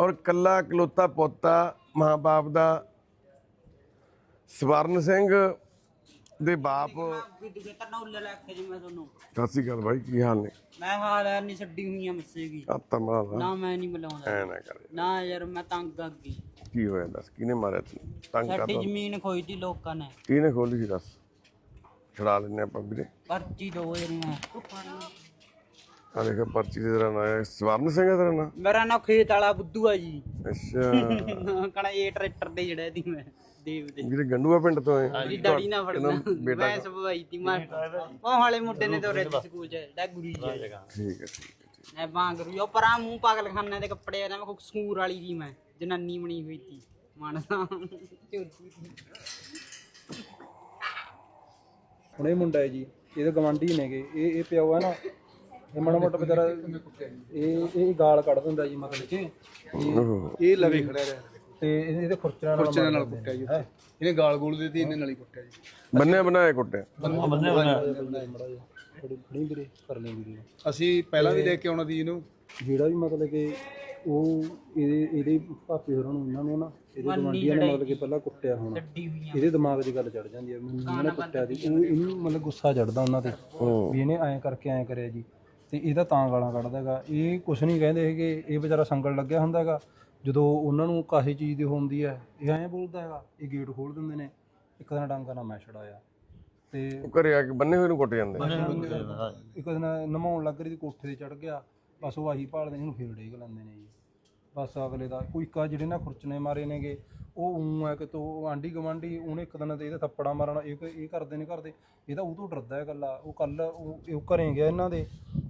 ਔਰ ਕੱਲਾ ਇਕਲੌਤਾ ਪੋਤਾ ਮਾਂ-ਬਾਪ ਦਾ ਸਵਰਨ ਸਿੰਘ ਦੇ ਬਾਪ। ਵੀਡੀਓ ਕਰਨਾ ਉੱਲੇ ਲੈ ਕੇ ਜੀ ਮੈਂ ਤੁਹਾਨੂੰ। ਸਤਿ ਸ਼੍ਰੀ ਅਕਾਲ ਭਾਈ ਕੀ ਹਾਲ ਨੇ? ਮੈਂ ਹਾਲ ਐ ਨਹੀਂ ਛੱਡੀ ਹੋਈਆਂ ਮੱਸੇਗੀ ਆਤਾ ਮਾਰਾ ਨਾ ਮੈਂ ਨਹੀਂ ਮਿਲਾਉਂਦਾ ਐ ਨਾ ਕਰੇ। ਨਾ ਯਾਰ ਮੈਂ ਤੰਗ ਆ ਗਈ ਕੀ ਹੋਇਆ ਦੱਸ ਕਿਹਨੇ ਮਾਰਿਆ ਤੈਨੂੰ? ਤੰਗ ਸਾਡੀ ਕਰਦਾ। ਜ਼ਮੀਨ ਖੋਈ ਦੀ ਲੋਕਾਂ ਨੇ। ਕਿਹਨੇ ਖੋਲੀ ਸੀ ਦੱਸ? ਛੜਾ ਲੈਨੇ ਆਪਾਂ ਵੀਰੇ। ਪਰਚੀ ਦੋ ਜਣੀਆਂ ਆ ਦੇਖ ਪਰਚੀ ਦੇ ਤੇਰਾ ਨਾਂ ਹੈ ਸਵਰਨ ਸਿੰਘ ਹੈ ਤੇਰਾ ਨਾਂ ਮੇਰਾ ਨਾ ਖੇਤ ਵਾਲਾ ਬੁੱਧੂ ਆ ਜੀ। ਅੱਛਾ। ਕਹਣਾ ਇਹ ਟਰੈਕਟਰ ਦੇ ਜਿਹੜਾ ਦੀ ਮੈਂ ਦੇਵ ਦੇ। ਜਿਹੜੇ ਗੰਡੂਆ ਪਿੰਡ ਤੋਂ ਆਏ। ਦੀ ਦਾੜੀ ਨਾ ਫੜਨਾ ਮੈਂ ਸਭਾਈ ਤੀ ਮਾਰ ਉਹ ਵਾਲੇ ਮੁੰਡੇ ਨੇ ਤੋਰੇ ਸਕੂਲ ਚ ਜਿਹੜਾ ਗੁਰੀ ਜੀ ਠੀਕ ਹੈ ਠੀਕ ਹੈ ਠੀਕ ਮੈਂ ਬਾਂਗ ਰੂ ਉਹ ਪਰਾਂ ਮੂੰਹ ਪਾਗਲ ਖਾਨੇ ਦੇ ਕੱਪੜੇ ਆ ਮੈਂ ਸਕੂਰ ਵਾਲੀ ਦੀ ਮੈਂ ਜਨਾਨੀ ਬਣੀ ਹੋਈ ਸੀ ਮਾਨਸਾ। ਹੁਣ ਇਹ ਮੁੰਡਾ ਹੈ ਜੀ ਇਹਦੇ ਗਵਾਂਢੀ ਨੇਗੇ ਇਹ ਇਹ ਪਿਓ ਹੈ ਨਾ। ਇਹ ਮਾੜਾ ਮੋਟਾ ਵਿਚਾਰਾ ਇਹ ਇਹ ਗਾਲ ਕੱਢ ਦਿੰਦਾ ਜੀ ਮਤਲਬ ਕਿ। ਇਹ ਲਵੇ ਖੜਿਆ ਰਿਹਾ। ਤੇ ਇਹ- ਇਹਦੇ ਖੁਰਚਣਾ ਨਾਲ ਖੁਰਚਣਾ ਨਾਲ ਕੁੱਟਿਆ ਜੀ। ਇਹਨੇ ਗਾਲ ਗੋਲ ਦਿੱਤੀ ਇਹਨੇ ਨਾਲ ਹੀ ਕੁੱਟਿਆ ਜੀ। ਬੰਨਿਆ ਬਣਾਇਆ ਕੁੱਟਿਆ। ਥੋੜੀ ਫੜੀ ਵੀਰੇ ਕਰ ਲਈ ਵੀਰੇ। ਅਸੀਂ ਪਹਿਲਾਂ ਵੀ ਦੇਖ ਕੇ ਆਉਣਾ ਦੀ ਇਹਨੂੰ। ਜਿਹੜਾ ਵੀ ਮਤਲਬ ਕਿ ਉਹ ਇਹਦੇ ਇਹਦੇ ਭਾਪੇ ਹੋਰਾਂ ਨੂੰ ਇਹਨਾਂ ਨੂੰ ਨਾ ਇਹਦੇ ਗਵਾਂਢੀਆਂ ਨੇ ਮਤਲਬ ਕਿ ਪਹਿਲਾਂ ਕੁੱਟਿਆ ਹੋਣਾ। ਇਹਦੇ ਦਿਮਾਗ 'ਚ ਗੱਲ ਚੜ ਜਾਂਦੀ ਹੈ। ਮੈਨੂੰ ਇਹਨਾਂ ਨੇ ਕੁੱਟਿਆ ਉਹ ਇਹਨੂੰ ਮਤਲਬ ਗੁੱਸਾ ਚੜਦਾ ਉਹਨਾਂ ਤੇ। ਵੀ ਇਹਨੇ ਐਂ ਕਰਕੇ ਐਂ ਕਰਿਆ ਜੀ। ਤੇ ਇਹਦਾ ਤਾਂ ਗਾਲਾਂ ਕੱਢਦਾ ਹੈਗਾ। ਇਹ ਕੁਛ ਨਹੀਂ ਕਹਿੰਦੇ ਹੈਗੇ। ਇਹ ਵਿਚਾਰਾ ਸੰਗਲ ਲੱਗਿਆ ਹੁੰਦਾ ਹੈਗਾ। ਜਦੋਂ ਉਹਨਾਂ ਨੂੰ ਕਾਹੀ ਚੀਜ਼ ਦੀ ਹੁੰਦੀ ਹੈ ਇਹ ਐਂ ਬੋਲਦਾ ਹੈਗਾ ਇਹ ਗੇਟ ਖੋਲ ਦਿੰਦੇ ਨੇ। ਇੱਕ ਦਿਨ ਡਾਂਗਾ ਨਾਲ ਮੈਂ ਛੜਾਇਆ ਤੇ ਉਹ ਘਰੇ ਆ ਕੇ ਬੰਨੇ ਹੋਏ ਨੂੰ ਕੁੱਟ ਜਾਂਦੇ। ਇੱਕ ਦਿਨ ਨਮਾਉਣ ਲੱਗ ਰਹੀ ਸੀ ਕੋਠੇ ਤੇ ਚੜ ਗਿਆ। ਬਸ ਉਹ ਆਹੀ ਭਾਲਦੇ ਨੇ ਇਹਨੂੰ ਫੇਰ ਡੇਗ ਲੈਂਦੇ ਨੇ ਜੀ। ਬਸ ਅਗਲੇ ਦਾ ਕੋਈ ਕਾ ਜਿਹੜੇ ਨਾ ਖੁਰਚਨੇ ਮਾਰੇ ਨੇਗੇ ਉਹ ਉਂ ਹੈ ਕਿ ਤੋ ਆਂਢੀ ਗਵਾਂਢੀ ਉਹਨੇ ਇੱਕ ਦਿਨ ਤੇ ਇਹਦੇ ਥੱਪੜਾ ਮਾਰਨਾ ਇਹ ਇਹ ਕਰਦੇ ਨੇ ਕਰਦੇ ਇਹ ਤਾਂ ਉਹ ਤੋਂ ਡਰਦਾ ਹੈ ਗੱਲਾ ਉਹ ਕੱਲ ਉਹ ਘਰੇ ਗਿਆ ਇਹਨਾਂ ਦੇ।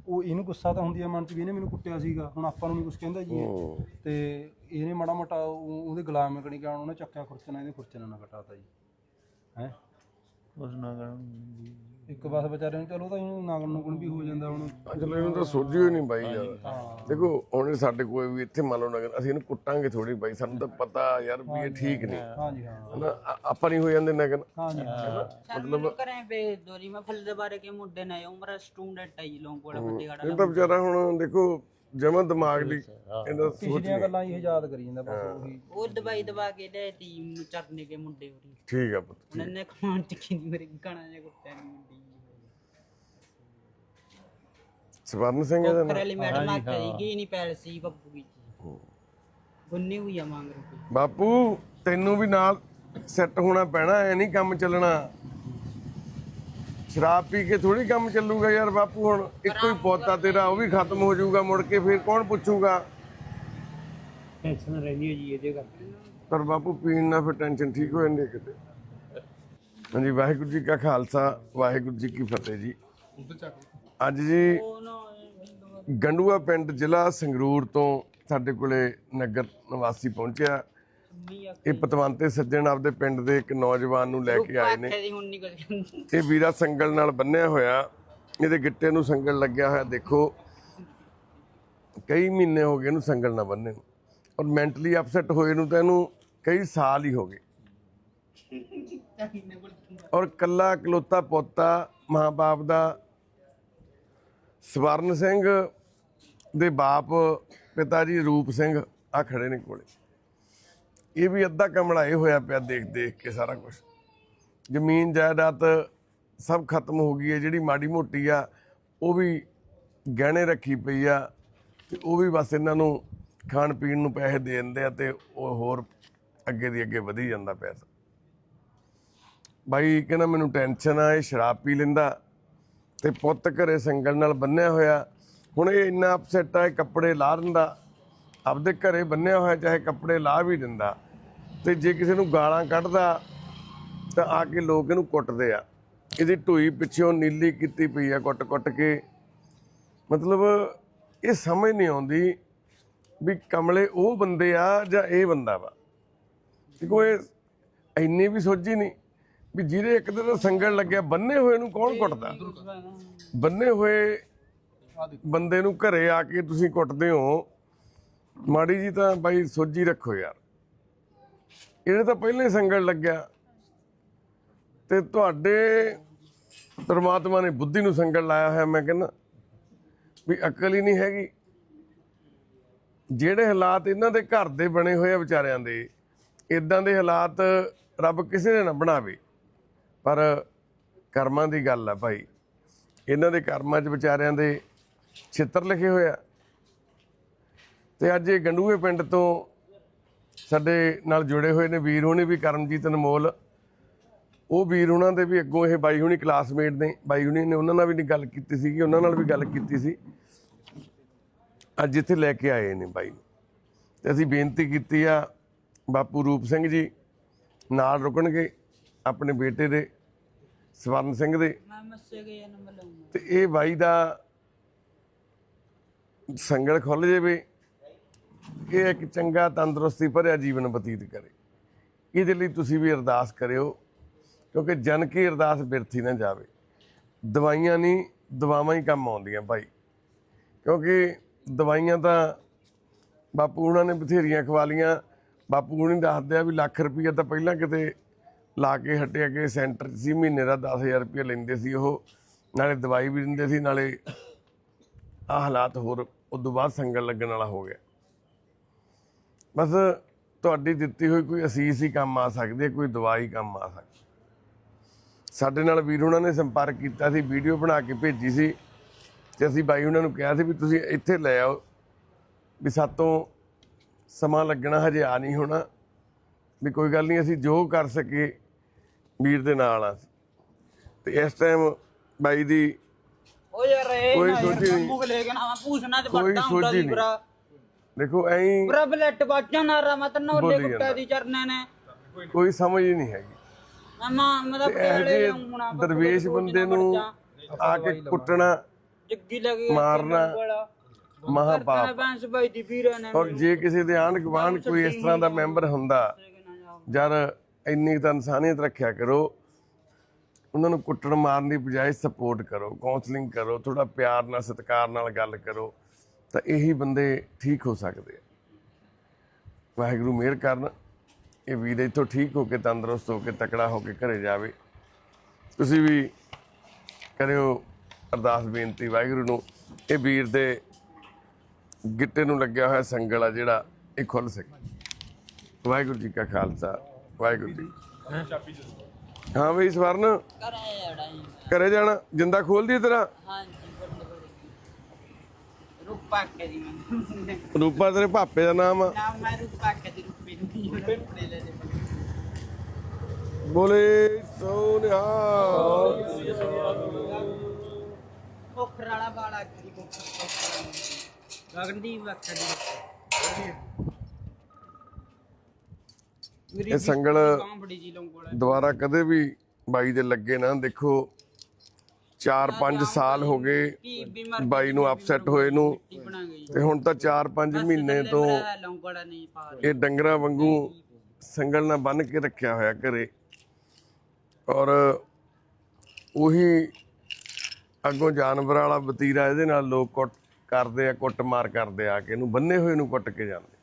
ਉਹ ਇਹਨੂੰ ਗੁੱਸਾ ਤਾਂ ਹੁੰਦੀ ਹੈ ਮਨ 'ਚ ਵੀ ਇਹਨੇ ਮੈਨੂੰ ਕੁੱਟਿਆ ਸੀਗਾ। ਹੁਣ ਆਪਾਂ ਨੂੰ ਨਹੀਂ ਕੁਝ ਕਹਿੰਦਾ ਜੀ ਇਹ। ਤੇ ਇਹਨੇ ਮਾੜਾ ਮੋਟਾ ਉਹ- ਉਹਦੇ ਗੁਲਾਮ ਕਣੀ ਗਿਆ ਉਹਨੇ ਚੱਕਿਆ ਖੁਰਚਣਾ ਇਹਦੇ ਖੁਰਚਣਾ ਨਾਲ ਕਟਾਤਾ ਜੀ। ਹੈ? ਉਸ ਨਾਲ ਇੱਕ ਬਸ ਵਿਚਾਰੇ ਨੂੰ ਚਲੋ ਤਾਂ ਇਹਨੂੰ ਨਾਗਣ ਨੂਗਣ ਵੀ ਹੋ ਜਾਂਦਾ ਹੁਣ। ਚਲੋ ਇਹਨੂੰ ਤਾਂ ਸੋਝੀ ਹੋਈ ਨਹੀਂ ਬਾਈ ਯਾਰ। ਦੇਖੋ ਹੁਣ ਸਾਡੇ ਕੋਈ ਵੀ ਇੱਥੇ ਮੰਨ ਲਓ ਨਗਰ ਅਸੀਂ ਇਹਨੂੰ ਕੁੱਟਾਂਗੇ ਥੋੜੀ ਬਾਈ ਸਾਨੂੰ ਤਾਂ ਪਤਾ ਯਾਰ ਵੀ ਇਹ ਠੀਕ ਨਹੀਂ। ਹਾਂਜੀ ਹਾਂ। ਹਨਾ ਆਪਾਂ ਨਹੀਂ ਹੋ ਜਾਂਦੇ ਨਗਰ। ਹਾਂਜੀ। ਹਾਂ। ਮਤਲਬ ਕਰੇ ਭੇਜ ਦੋ ਜੀ ਮੈਂ ਫੁੱਲ ਦੇ ਬਾਰੇ ਕੇ ਮੁੰਡੇ ਨੇ ਉਮਰ ਸਟੂਡੈਂਟ ਹੈ ਜੀ ਲੋਂ ਕੋਲ ਖੜਾ ਇਹ ਤਾਂ ਵਿਚਾਰਾ ਹੁਣ ਦੇਖੋ ਜਮਾ ਦਿਮਾਗ ਦੀ ਇਹਦਾ ਸੋਚ ਪਿਛਲੀਆਂ ਗੱਲਾਂ ਹੀ ਯਾਦ ਕਰੀ ਜਾਂਦਾ ਬਸ ਉਹੀ। ਉਹ ਦਵਾਈ ਦਵਾ ਕੇ ਦੇ ਟੀਮ ਨੂੰ ਚਰਨੇ ਕੇ ਮੁੰਡੇ ਹੋਰੀ ਠੀਕ ਆ ਪੁੱਤ ਉਹਨਾਂ ਨੇ ਕਮਾਂਡ ਚ ਕੀ ਮੇਰੇ ਗਾਣਾ ਜਿਹਾ ਕੁੱਟਿਆ ਨਹੀਂ ਮੁੰਡੀ ਸਵਰਨ ਸਿੰਘ ਇਹਦਾ ਨਾਂ? ਕਰੇਲੀ ਮੈਡਮ ਆ ਕੇ ਕੀ ਨਹੀਂ ਪੈਲ ਸੀ ਬੱਬੂ ਕੀ ਗੁੰਨੀ ਹੋਈ ਆ ਮੰਗ ਰਹੀ ਬਾਪੂ ਤੈਨੂੰ ਵੀ ਨਾਲ ਸੈੱਟ ਹੋਣਾ ਪੈਣਾ ਐ ਨਹੀਂ ਕੰਮ ਚੱਲਣਾ। ਸ਼ਰਾਬ ਪੀ ਕੇ ਥੋੜੀ ਕੰਮ ਚੱਲੂਗਾ ਯਾਰ ਬਾਪੂ ਹੁਣ। ਇੱਕੋ ਹੀ ਪੋਤਾ ਤੇਰਾ ਉਹ ਵੀ ਖਤਮ ਹੋ ਜਾਊਗਾ ਮੁੜ ਕੇ ਫਿਰ ਕੌਣ ਪੁੱਛੂਗਾ? ਟੈਨਸ਼ਨ ਰਹਿੰਦੀ ਹੈ ਜੀ ਇਹਦੇ ਕਰਕੇ। ਪਰ ਬਾਪੂ ਪੀਣ ਨਾਲ ਫਿਰ ਟੈਨਸ਼ਨ ਠੀਕ ਹੋ ਜਾਂਦੀ ਹੈ ਕਿਤੇ। ਹਾਂਜੀ ਵਾਹਿਗੁਰੂ ਜੀ ਕਾ ਖਾਲਸਾ ਵਾਹਿਗੁਰੂ ਜੀ ਕੀ ਫਤਿਹ ਜੀ। ਅੱਜ ਜੀ ਗੰਡੂਆ ਪਿੰਡ ਜ਼ਿਲ੍ਹਾ ਸੰਗਰੂਰ ਤੋਂ ਸਾਡੇ ਕੋਲੇ ਨਗਰ ਨਿਵਾਸੀ ਪਹੁੰਚਿਆ। ਇਹ ਪਤਵੰਤੇ ਸੱਜਣ ਆਪਦੇ ਪਿੰਡ ਦੇ ਇੱਕ ਨੌਜਵਾਨ ਨੂੰ ਲੈ ਕੇ ਆਏ ਨੇ। ਇਹ ਵੀਰਾ ਸੰਗਲ ਨਾਲ ਬੰਨਿਆ ਹੋਇਆ। ਇਹਦੇ ਗਿੱਟੇ ਨੂੰ ਸੰਗਲ ਲੱਗਿਆ ਹੋਇਆ ਦੇਖੋ। ਕਈ ਮਹੀਨੇ ਹੋ ਗਏ ਇਹਨੂੰ ਸੰਗਲ ਨਾਲ ਬੰਨੇ ਨੂੰ ਔਰ ਮੈਂਟਲੀ ਅਪਸੈਟ ਹੋਏ ਨੂੰ ਤਾਂ ਇਹਨੂੰ ਕਈ ਸਾਲ ਹੀ ਹੋ ਗਏ। ਔਰ ਕੱਲਾ ਇਕਲੌਤਾ ਪੋਤਾ ਮਾਂ-ਬਾਪ ਦਾ ਸਵਰਨ ਸਿੰਘ ਦੇ ਬਾਪ ਪਿਤਾ ਜੀ ਰੂਪ ਸਿੰਘ ਆ ਖੜੇ ਨੇ ਕੋਲੇ। ਇਹ ਵੀ ਅੱਧਾ ਕਮਲਾਏ ਹੋਇਆ ਪਿਆ ਦੇਖ ਦੇਖ ਕੇ ਸਾਰਾ ਕੁਝ ਜ਼ਮੀਨ ਜਾਇਦਾਦ ਸਭ ਖਤਮ ਹੋ ਗਈ ਹੈ, ਜਿਹੜੀ ਮਾੜੀ ਮੋਟੀ ਆ, ਉਹ ਵੀ ਗਹਿਣੇ ਰੱਖੀ ਪਈ ਆ ਤੇ ਉਹ ਵੀ ਬਸ ਇਹਨਾਂ ਨੂੰ ਖਾਣ ਪੀਣ ਨੂੰ ਪੈਸੇ ਦੇ ਦਿੰਦੇ ਆ ਤੇ ਉਹ ਹੋਰ ਅੱਗੇ ਦੀ ਅੱਗੇ ਵਧੀ ਜਾਂਦਾ ਪੈਸਾ। ਬਾਈ ਕਹਿੰਦਾ ਮੈਨੂੰ ਟੈਨਸ਼ਨ ਆ, ਇਹ ਸ਼ਰਾਬ ਪੀ ਲੈਂਦਾ ਤੇ ਪੁੱਤ ਘਰੇ ਸੰਗਲ ਨਾਲ ਬੰਨਿਆ ਹੋਇਆ। ਹੁਣ ਇਹ ਇੰਨਾ ਅਪਸੈਟ ਆ, ਇਹ ਕੱਪੜੇ ਲਾ ਦਿੰਦਾ। ਆਪਦੇ ਘਰੇ ਬੰਨਿਆ ਹੋਇਆ, ਚਾਹੇ ਕੱਪੜੇ ਲਾ ਵੀ ਦਿੰਦਾ। ਤੇ ਜੇ ਕਿਸੇ ਨੂੰ ਗਾਲਾਂ ਕੱਢਦਾ, ਤਾਂ ਆ ਕੇ ਲੋਕ ਇਹਨੂੰ ਕੁੱਟਦੇ ਆ। ਇਹਦੀ ਢੋਈ ਪਿੱਛੋਂ ਨੀਲੀ ਕੀਤੀ ਪਈ ਆ ਕੁੱਟ-ਕੁੱਟ ਕੇ। ਮਤਲਬ ਇਹ ਸਮਝ ਨਹੀਂ ਆਉਂਦੀ ਵੀ ਕਮਲੇ ਉਹ ਬੰਦੇ ਆ ਜਾਂ ਇਹ ਬੰਦਾ ਵਾ। ਦੇਖੋ ਇਹ ਇੰਨੀ ਵੀ ਸੋਝੀ ਨਹੀਂ ਵੀ ਜਿਹਦੇ ਇੱਕ ਦਿਨ ਸੰਗਲ ਲੱਗਿਆ, ਬੰਨੇ ਹੋਏ ਨੂੰ ਕੌਣ ਕੁੱਟਦਾ? ਬੰਨੇ ਹੋਏ ਬੰਦੇ ਨੂੰ ਘਰੇ ਆ ਕੇ ਤੁਸੀਂ ਕੁੱਟਦੇ ਹੋ। ਮਾੜੀ ਜੀ ਤਾਂ ਬਾਈ ਸੋਝੀ ਰੱਖੋ ਯਾਰ। ਇਹਨੇ ਤਾਂ ਪਹਿਲਾਂ ਹੀ ਸੰਗਲ ਲੱਗਿਆ। ਤੇ ਤੁਹਾਡੇ ਪਰਮਾਤਮਾ ਨੇ ਬੁੱਧੀ ਨੂੰ ਸੰਗਲ ਲਾਇਆ ਹੋਇਆ, ਮੈਂ ਕਹਿੰਦਾ, ਵੀ ਅਕਲ ਹੀ ਨਹੀਂ ਹੈਗੀ। ਜਿਹੜੇ ਹਾਲਾਤ ਇਹਨਾਂ ਦੇ ਘਰ ਦੇ ਬਣੇ ਹੋਏ ਆ ਵਿਚਾਰਿਆਂ ਦੇ ਇਦਾਂ ਦੇ ਹਾਲਾਤ ਰੱਬ ਕਿਸੇ ਨੇ ਨਾ ਬਣਾਵੇ। ਪਰ ਕਰਮਾਂ ਦੀ ਗੱਲ ਆ ਭਾਈ। ਇਹਨਾਂ ਦੇ ਕਰਮਾਂ 'ਚ ਵਿਚਾਰਿਆਂ ਦੇ ਛਿੱਤਰ ਲਿਖੇ ਹੋਇਆ ਤੇ ਅੱਜ ਇਹ ਗੰਡੂਏ ਪਿੰਡ ਤੋਂ ਸਾਡੇ ਨਾਲ ਜੁੜੇ ਹੋਏ ਨੇ ਵੀਰ ਹੋਣੇ ਵੀ ਕਰਮਜੀਤ ਅਨਮੋਲ। ਉਹ ਵੀਰ ਉਹਨਾਂ ਦੇ ਵੀ ਅੱਗੋਂ ਇਹ ਬਾਈ ਹੁਣੀ ਕਲਾਸਮੇਟ ਨੇ। ਬਾਈ ਹੁਣੀ ਨੇ ਉਹਨਾਂ ਨਾਲ ਵੀ ਗੱਲ ਕੀਤੀ ਸੀ ਉਹਨਾਂ ਨਾਲ ਵੀ ਗੱਲ ਕੀਤੀ ਸੀ। ਅੱਜ ਇੱਥੇ ਲੈ ਕੇ ਆਏ ਨੇ ਬਾਈ ਤੇ ਅਸੀਂ ਬੇਨਤੀ ਕੀਤੀ ਆ ਬਾਪੂ ਰੂਪ ਸਿੰਘ ਜੀ ਨਾਲ ਰੁਕਣਗੇ ਆਪਣੇ ਬੇਟੇ ਦੇ ਸਵਰਨ ਸਿੰਘ ਦੇ। ਤੇ ਇਹ ਬਾਈ ਦਾ ਸੰਗਲ ਖੁੱਲ ਜਾਵੇ ਇਹ ਇੱਕ ਚੰਗਾ ਤੰਦਰੁਸਤੀ ਭਰਿਆ ਜੀਵਨ ਬਤੀਤ ਕਰੇ। ਇਹਦੇ ਲਈ ਤੁਸੀਂ ਵੀ ਅਰਦਾਸ ਕਰਿਓ, ਕਿਉਂਕਿ ਜਨ ਕੀ ਅਰਦਾਸ ਬਿਰਥੀ ਨਾ ਜਾਵੇ। ਦਵਾਈਆਂ ਨਹੀਂ, ਦਵਾਵਾਂ ਹੀ ਕੰਮ ਆਉਂਦੀਆਂ ਭਾਈ। ਕਿਉਂਕਿ ਦਵਾਈਆਂ ਤਾਂ ਬਾਪੂ ਉਹਨਾਂ ਨੇ ਬਥੇਰੀਆਂ ਖਵਾ ਲੀਆਂ ਬਾਪੂ ਹੁਣੀ ਦੱਸਦੇ ਆ ਵੀ ਲੱਖ ਰੁਪਈਆ ਤਾਂ ਪਹਿਲਾਂ ਕਿਤੇ ਲਾ ਕੇ ਹਟਿਆ ਕਿ ਸੈਂਟਰ 'ਚ ਸੀ, ਮਹੀਨੇ ਦਾ 10000 ਰੁਪਈਆ ਲੈਂਦੇ ਸੀ ਉਹ। ਨਾਲੇ ਦਵਾਈ ਵੀ ਦਿੰਦੇ ਸੀ, ਨਾਲੇ ਆ ਹਾਲਾਤ ਹੋਰ ਉਦੋਂ ਬਾਅਦ ਸੰਗਲ ਲੱਗਣ ਵਾਲਾ ਹੋ ਗਿਆ। ਬਸ ਤੁਹਾਡੀ ਦਿੱਤੀ ਹੋਈ ਕੋਈ ਅਸੀਸ ਹੀ ਕੰਮ ਆ ਸਕਦੀ ਹੈ ਕੋਈ ਦਵਾਈ ਕੰਮ ਆ ਸਕਦੀ ਸਾਡੇ ਨਾਲ ਵੀਰ ਉਹਨਾਂ ਨੇ ਸੰਪਰਕ ਕੀਤਾ ਸੀ ਵੀਡੀਓ ਬਣਾ ਕੇ ਭੇਜੀ ਸੀ ਤੇ ਅਸੀਂ ਬਾਈ ਉਹਨਾਂ ਨੂੰ ਕਿਹਾ ਸੀ ਵੀ ਤੁਸੀਂ ਇੱਥੇ ਲੈ ਆਓ ਵੀ ਸਾਤੋਂ ਸਮਾਂ ਲੱਗਣਾ ਹਜੇ ਆ ਨਹੀਂ ਹੋਣਾ ਵੀ ਕੋਈ ਗੱਲ ਨਹੀਂ ਅਸੀਂ ਜੋ ਕਰ ਸਕੇ ਵੀਰ ਦੇ ਨਾਲ ਆ ਤੇ ਇਸ ਟਾਈਮ ਬਾਈ ਦੀ ਓ ਯਾਰ ਇਹ ਕੋਈ ਸੋਚੀ ਨਹੀਂ। ਕੋਈ ਸੋਚੀ ਨਹੀਂ। ਦੇਖੋ ਐਂ ਬਰਾ ਬਲੱਟ ਬਾਜਾ ਨਾ ਰਾ ਮਤ ਨੋਲੇ ਬੋਲੀ ਕੁੱਟਾ ਜਾਂਦਾ। ਦੀ ਚਰਨੇ ਨੇ। ਕੋਈ ਸਮਝ ਹੀ ਨਹੀਂ ਹੈਗੀ। ਮਮਾ ਦਰਵੇਸ਼ ਬੰਦੇ ਨੂੰ ਆ ਕੇ ਕੁੱਟਣਾ ਜੱਗੀ ਲੱਗੇ ਮਾਰਨਾ, ਮਹਾਪਾਪ। ਬੰਸ ਬਾਈ ਦੀ ਵੀਰਾਂ ਨੇ ਔਰ ਜੇ ਕਿਸੇ ਦੇ ਆਂਢ ਗੁਆਂਢ ਕੋਈ ਇਸ ਤਰ੍ਹਾਂ ਦਾ ਮੈਂਬਰ ਹੁੰਦਾ ਜਦ ਇੰਨੀ ਤਾਂ ਇਨਸਾਨੀਅਤ ਰੱਖਿਆ ਕਰੋ ਉਹਨਾਂ ਨੂੰ ਕੁੱਟਣ ਮਾਰਨ ਦੀ ਬਜਾਏ ਸਪੋਰਟ ਕਰੋ ਕਾਉਂਸਲਿੰਗ ਕਰੋ ਥੋੜਾ ਪਿਆਰ ਨਾਲ ਸਤਿਕਾਰ ਨਾਲ ਗੱਲ ਕਰੋ। ਤਾਂ ਇਹੀ ਬੰਦੇ ਠੀਕ ਹੋ ਸਕਦੇ ਆ। ਵਾਹਿਗੁਰੂ ਮਿਹਰ ਕਰਨ ਇਹ ਵੀਰ ਇੱਥੋਂ ਠੀਕ ਹੋ ਕੇ ਤੰਦਰੁਸਤ ਹੋ ਕੇ ਤਕੜਾ ਹੋ ਕੇ ਘਰੇ ਜਾਵੇ। ਤੁਸੀਂ ਵੀ ਕਰਿਓ ਅਰਦਾਸ ਬੇਨਤੀ ਵਾਹਿਗੁਰੂ ਨੂੰ। ਇਹ ਵੀਰ ਦੇ ਗਿੱਟੇ ਨੂੰ ਲੱਗਿਆ ਹੋਇਆ ਸੰਗਲ ਆ ਜਿਹੜਾ ਇਹ ਖੁੱਲ ਸਕੇ। ਵਾਹਿਗੁਰੂ ਜੀ ਕਾ ਖਾਲਸਾ ਵਾਹਿਗੁਰੂ ਜੀ ਹਾਂ? ਬਈ ਸਵਰਨ। ਘਰੇ ਜਾਣਾ ਜਿੰਦਾ ਖੋਲਦੀ ਤੇਰਾ? ਹਾਂਜੀ। ਰੂਪਾ ਤੇਰੇ ਭਾਪੇ ਦਾ ਨਾਮ ਆ। ਨਾ ਮੈਂ ਰੂਪਾ ਦੀ ਰੂਪੇ ਨੂੰ ਕੀ ਕੱਪੜੇ ਲੈ ਲੈ ਬੋਲੇ ਸੋਨਿਹਾ ਕੋਖਰ ਵਾਲਾ ਬਾਲਾ ਕੀ ਕੋਖਰ ਗਗਨਦੀਪ ਦੀ ਇਹ ਸੰਗਲ ਦੁਬਾਰਾ ਕਦੇ ਵੀ ਬਾਈ ਦੇ ਲੱਗੇ ਨਾ ਦੇਖੋ। 4-5 ਸਾਲ ਹੋ ਗਏ ਬਾਈ ਨੂੰ ਅਪਸੈਟ ਹੋਏ ਨੂੰ। ਤੇ ਹੁਣ ਤਾਂ 4-5 ਮਹੀਨੇ ਤੋਂ ਇਹ ਡੰਗਰਾਂ ਵਾਂਗੂ ਸੰਗਲ ਨਾਲ ਬੰਨ ਕੇ ਰੱਖਿਆ ਹੋਇਆ ਘਰੇ। ਔਰ ਉਹੀ ਅੱਗੋਂ ਜਾਨਵਰ ਵਾਲਾ ਵਤੀਰਾ ਇਹਦੇ ਨਾਲ ਲੋਕ ਕੁੱਟ ਕਰਦੇ ਆ ਕੁੱਟ ਮਾਰ ਕਰਦੇ ਆ ਕੇ। ਇਹਨੂੰ ਬੰਨੇ ਹੋਏ ਨੂੰ ਕੁੱਟ ਕੇ ਜਾਂਦੇ